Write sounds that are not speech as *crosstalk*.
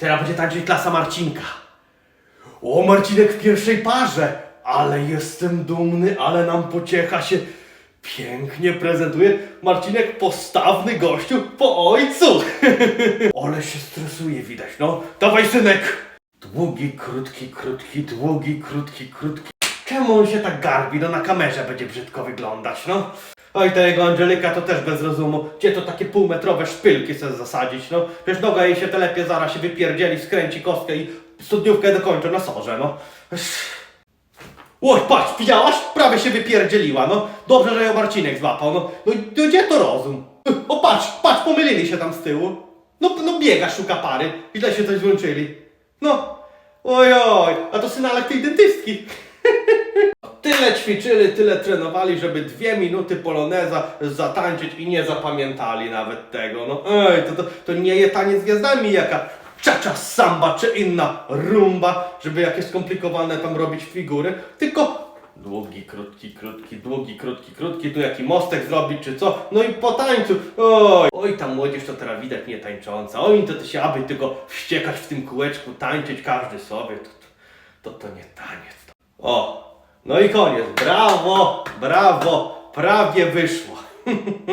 Teraz będzie tańczyć klasa Marcinka. O, Marcinek w pierwszej parze. Ale jestem dumny, ale nam pociecha się pięknie prezentuje. Marcinek postawny gościu po ojcu. *laughs* Ale się stresuje widać, no. Dawaj synek. Długi, krótki, krótki, długi, krótki, krótki. Czemu on się tak garbi? No na kamerze będzie brzydko wyglądać, no. Oj, ta jego Angelika to też bez rozumu. Gdzie to takie półmetrowe szpilki sobie zasadzić, no? Przecież noga jej się telepie, zaraz się wypierdzieli, skręci kostkę i studniówkę dokończę na sorze, no. Oj, patrz, widziałaś? Prawie się wypierdzieliła, no. Dobrze, że ją Marcinek złapał, no. No, no gdzie to rozum? O, patrz, patrz, pomylili się tam z tyłu. No, no biega, szuka pary. Źle się coś złączyli. No. Oj, oj, a to synalek tej dentystki. *laughs* Tyle ćwiczyli, tyle trenowali, żeby dwie minuty poloneza zatańczyć i nie zapamiętali nawet tego. No ej, to, to, to nie jest taniec z gwiazdami jaka czacza samba czy inna rumba, żeby jakieś skomplikowane tam robić figury, tylko długi, krótki, krótki, długi, krótki, krótki, tu jaki mostek zrobić czy co, no i po tańcu, oj, oj ta młodzież to teraz widać nie tańcząca, oni to, to się aby tylko wściekać w tym kółeczku, tańczyć każdy sobie, to, to, to, to nie taniec. O, no i koniec. Brawo, brawo, prawie wyszło. *laughs*